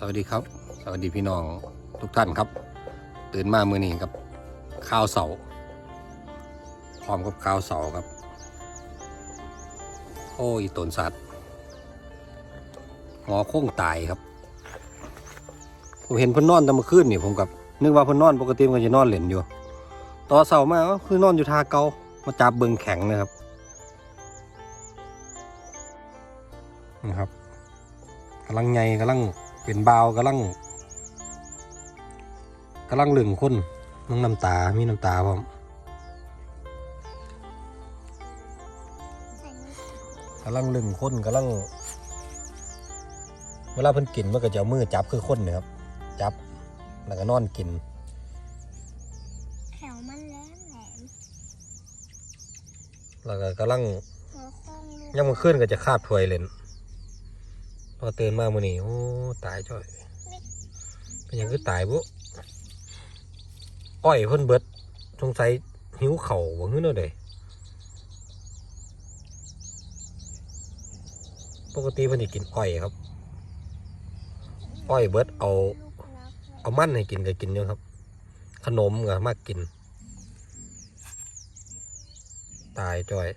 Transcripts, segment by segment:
สวัสดีครับ สวัสดีพี่น้องทุกท่านครับ ตื่นมาเมื่อนี้กับข้าวเสาพร้อมกับข้าวเสาครับ โอ้ยตนสัตว์งอโค้งตายครับ ผมเห็นเพิ่นนอนแตะมื่อคืนนี่ผมกับนึกว่าเพิ่นนอนปกติมันก็จะนอนเหล่นอยู่ ต่อเสามาคือนอนอยู่ทาเกามาจับเบิงแข็งนะครับนะครับกำลังไงกำลัง เป็นบาวกำลังกำลังลึงคนน้องน้ำตา มีน้ำตาพร้อมกำลังลึงคนกำลัง เวลาเพิ่นกินมันก็จะเอามือจับคือคนเนะครับ จับ แล้วก็นอนกินแถวมันแหลมแหลมแล้วก็กำลังหัวโค้งลูกย่ำมันขึ้นก็จะคาบถวยเล่น พอตื่นมามื้อนี้โอ้ตายจ้อยเป็นหยังคือตายบุอ้อยเพิ่นเบิดสงสัยหิวเข่าวบ่ฮึเนาะเด้ปกติเพิ่นสิกินอ้อยครับ อ้อยเบิดเอาลูกรักเอามันให้กินก็กินอยู่ครับ ขนมก็มากกิน ตายจ้อย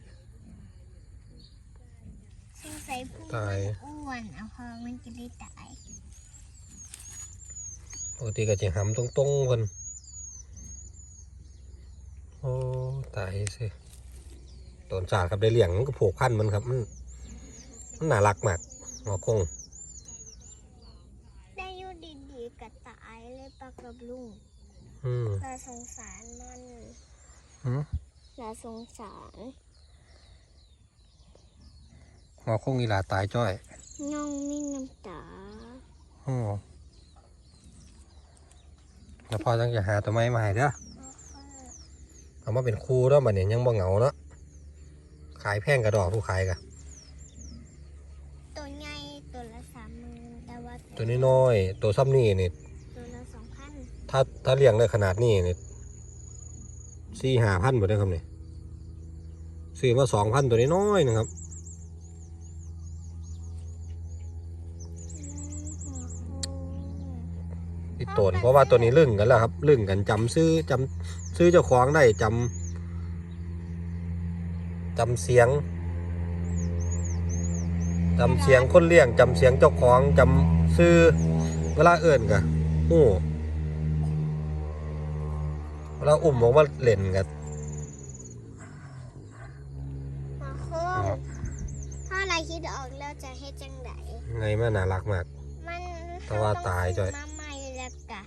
สงสัยผู้ตายมันอ้ วนเอาพอมันจะได้ตายปกติก็จะหำตรงๆเพิ่นโอ้ตายสิตนสาดครับได้เลี้ยงมันก็ผูกพันมันครับมันมันน่ารักมากงอคงได้อยู่ดีๆกับตายเลยปากกับลุงอืมน่าสงสารมันหืมน่าสงสารงอคงอีหลาตายจ้อย น้องมีน้ำตาโอ้แล้วพ่อต้องจะหาตัวไม้มาให้เด้อเอามาเป็นครูเด้อบัดนี้ยังบ่เหงาเนาะขายแพงกระดอกผู้ขายกะตัวใหญ่ตัวละสามหมื่นแต่ว่าตัวนี้น้อยๆตัวซ้ำนี่นี่ตัวละสองพันถ้าถ้าเลี้ยงได้ขนาดนี้นี่สี่ห้าพันหมดเลยครับนี่ซื้อมาสองพันตัวนี้น้อยๆนะครับ ติดโตนเพราะว่าตัวนี้ลึ่งกันแล้วครับลึ่งกันจำซื้อจำซื้อเจ้าของได้จำจำเสียงจำเสียงคนเลี้ยงจำเสียงเจ้าของจำซื้อเวลาเอิ่นกะโอ้เวลาอุ้มออกมาเล่นกันหัวโค้งถ้าอะไรคิดออกแล้วจะให้จังไดไงแม่น่ารักมากมันแต่ว่าตายจ้อย มาใหม่แล้วก็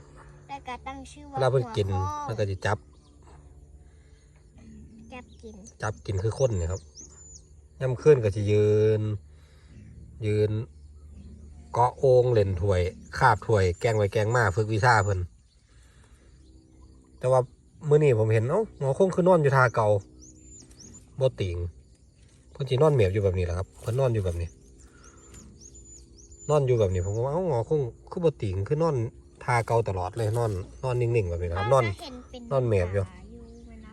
แล้ว ก็ตั้งชื่อเวว่าลาเพิ่นกินหัวมันโค้งก็จะจับ จับกินจับกินคือคนเนี่ยครับย่ำขึ้นก็จะยืน ยืน เกาะโองเล่นถวย คาบถวย แกล้งไว้แกล้งมาฝึกวิชาเพิ่นแต่ว่ามื้อนี้ผมเห็นเอ้าหมอคงคือนอนอยู่ทาเก่าบ่ติงเพิ่นสินอนเหมียบอยู่แบบนี้แหละครับเพิ่นนอนอยู่แบบนี้ นอนอยู่แบบนี้ผมก็ว่าเอ้าหมอคงคือบ่ติงคือนอน ทาเก่าตลอดเลยนอน นอนนิ่งๆแบบนี้นะครับนอน เห็นเป็นนอนแมบอยู่ ขาอยู่เวลา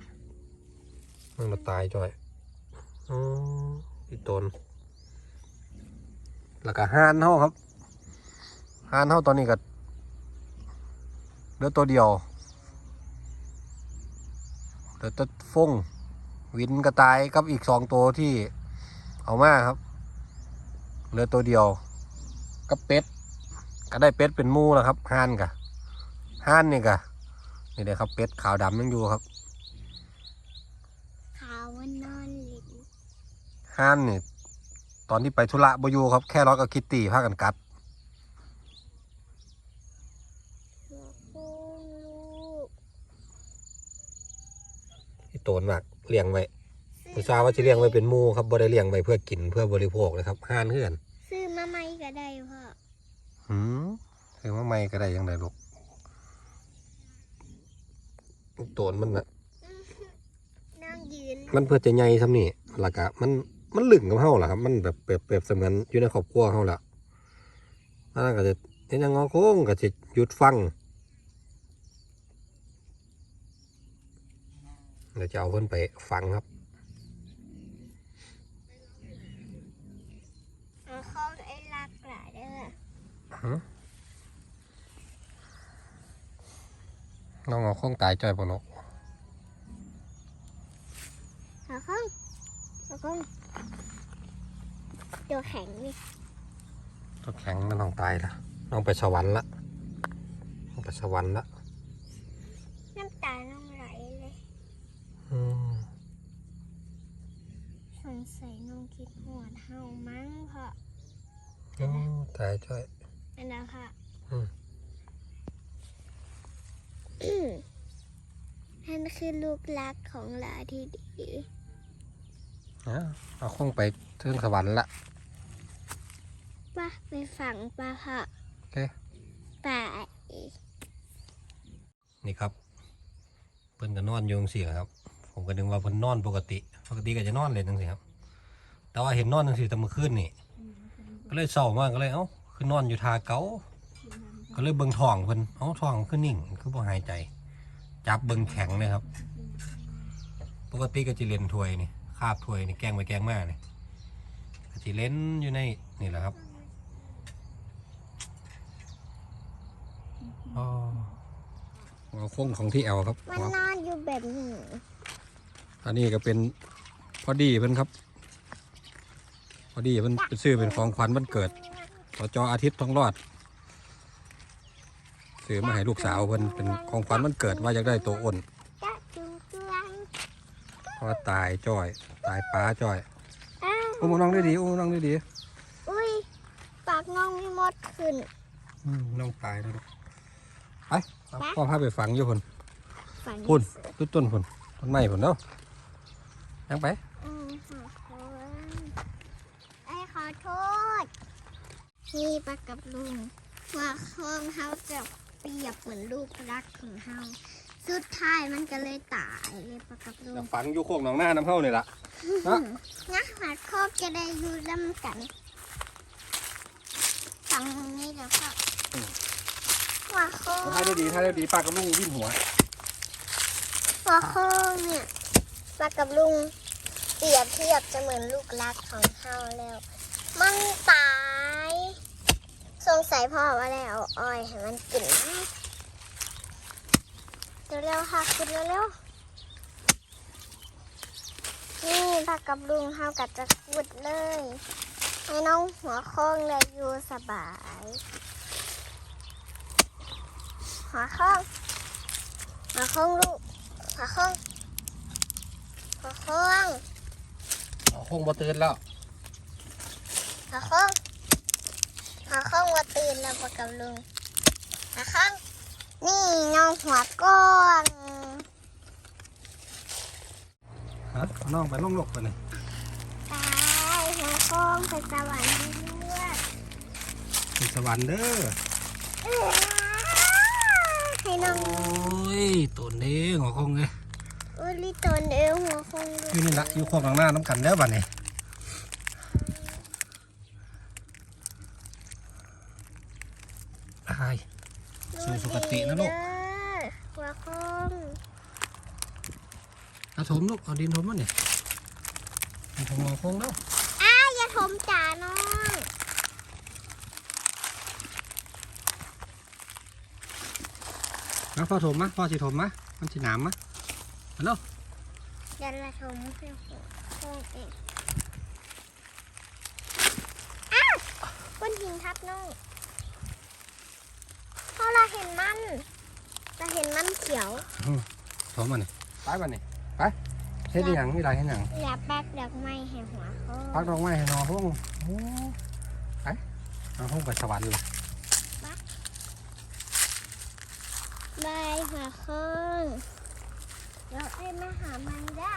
มันมาตายจ้อยอ๋ออีตนแล้วก็ห่านเฮาครับห่านเฮาตอนนี้ก็เหลือตัวเดียวเหลือตัวฟงวินกระตายกับอีกสองตัวที่เอามาครับเหลือตัวเดียวกับเป็ด ก็ได้เป็ดเป็นหมูแล้วครับห่านกะห่านนี่กะนี่เลยครับเป็ดขาวดำยังอยู่ครับขาวว่านอนหลินห้านนี่ตอนที่ไปธุระบอยู่ครับแค่ร้อยกับคิตตี้พากันกัดหัวโค้งลูกที่โตนมากเลี้ยงไว้ผู้ชายว่าจะเลี้ยงไว้เป็นหมูครับบ่ได้เลี้ยงไว้เพื่อกินเพื่อบริโภคนะครับห้านเพื่อน ซื้อมาใหม่ก็ได้พ่อ หืมถือว่า ไม่ก็ได้ยังไงลูกโตนมันนะนั่งยืนมันเพื่อจะใหญ่ทำนี่หลักะมันมันลึงกับเฮาล่ะครับ มันแบบเปรียบเปรียบเสมือนอยู่ในครอบครัวเฮาล่ะนั่นก็จะเห็นยังงอโค้งก็จะหยุดฟังเดี๋ยวจะเอาเพิ่นไปฟังครับหัวโค้งไอ้ลักหลายเด้อ ฮะ น้องเอาข้องตายจ่อยปะเนาะหัวโค้งหัวโค้งตัวแข็งนี่ตัวแข็งมันน้องตายละน้องไปสวรรค์ละน้องไปสวรรค์ละน้ำตาน้องไหลเลยอืมสงสัยน้องคิดหัวเฮามั้งเพราะโอ้ตายจ่อยอันนั้นค่ะอืม อืมนั่น คือลูกรักของหลาที่ดีอะเอาข้องไปถึงสวรรค์ละป้าไปฝังป้าค่ะโอเคป่านี่ครับ เพิ่นก็นอนอยู่จังซี่ครับ ผมก็นึกว่าเพิ่นนอนปกติ ปกติก็จะนอนเลยจังซี่ครับ แต่ว่าเห็นนอนจังซี่แต่เมื่อคืนนี่ก็เลยเศร้ามากก็เลยเอ้าคือนอนอยู่ทาเก๋าก็เลยเบิ่งท้องเพิ่นเอ้าท้องคือนิ่งคือบ่หายใจ จับเบิ่งแข็งเลยครับ ปกติก็จะเล่นถ้วยนี่คาบถ้วยนี่แกล้งไปแกล้งมานี่ก็สิเล่นอยู่ในนี่แหละครับอ๋อหัวโค้งของที่แอลครับมันหัวนอนอยู่แบบนี้อันนี้ก็เป็นพอดีเพิ่นครับ พอดีเพิ่นไปซื้อเป็นของขวัญวันเกิดสจอาทิตย์ทองรอด ซื้อมาให้ลูกสาวเพิ่นเป็นของขวัญวันเกิดว่าอยากได้ตัวอ้นจะจุงเจืองเพราะว่าตายจ้อย ตายป้าจ้อยอ้าวอุ้มน้องได้ดีอุ้มน้องได้ดีอุ้ยปากน้องมีมดขึ้นอืมน้องตายแล้วลูกไปเอาพ่อพาไปฝังอยู่พุ่นฝันพุ่นต้นต้นพุ่นต้นไม้พุ่นเนาะยังไปอืมขอโทษไอ้ขอโทษ นี่ปากกับลุงว่าเครื่องเฮาจะ เปรียบเหมือนลูกรักของเฮาสุดท้ายมันก็เลยตายเลยปากกับลุงฝังอยู่โคกหนองหน้าน้ำเข้านี่ละเนาะงักหัดครอบจะได้อยู่ร่ำกันฟังนี้เดี๋ยวก็ว่าโค้งถ้าได้ดีถ้าได้ดีป้ากับลุงวิ่นหัวว่าโค้งเนี่ยปากับลุง เปรียบเทียบจะเหมือนลูกรักของเฮาแล้ว มันตาย สงสัยพ่อว่าแล้วอ้อยให้มันกินเร็วๆค่ะคุณเร็วๆนี่ปากับลุงเฮากัดจะขุดเลย ให้น้องหัวโค้งเลยอยู่สบาย หัวโค้งหัวโค้งลูกหัวโค้งหัวโค้งโคงบ่ตื่นแล้วหัวโค้งหัวโค้งว่า ตื่นแล้วปะกับลุงหัวโค้งนี่น้องหัวก้องฮะเอาน้องไปน้องลกไปเลยตายหัวโค้งไปสวรรค์เลือดเป็นสวรรค์เด้อเอ้ยให้น้องโอ้ยตัวนี้หัวโคงเลยอุลิตนเอวหัวโค้งอยู่นี่ละอยู่โคกหนองหน้าน้ำกันเด้อบัดนี้ายสู่สุคตินะลูกหัวโค้งเอาถมลูกเอาดินถมมาเนี่ยดินถมหัวโคงแล้วอ้าวอย่าถมจ่าน้องแล้วพ่อถมมะพ่อสิถมมะมันสิหนามมะฮัลโหลอย่าละถมเพื่อหัวโค้งเองอ้าวก้นหินทับน้องเพราะเราเห็นมันเราเห็นมันเขียวถมมาเนี่ยไปบัดนี้ไปเฮ็ดอีหยังมีอะไรเฮ็ดหยังอย่าแป๊กดอกไม้ให้หัวโค้งพักดอกไม้ให้นอห้องโอ้ไปเอาห้องไปสวรรค์เลยบายหัวโค้งเดี๋ยวไอ้มาหามันได้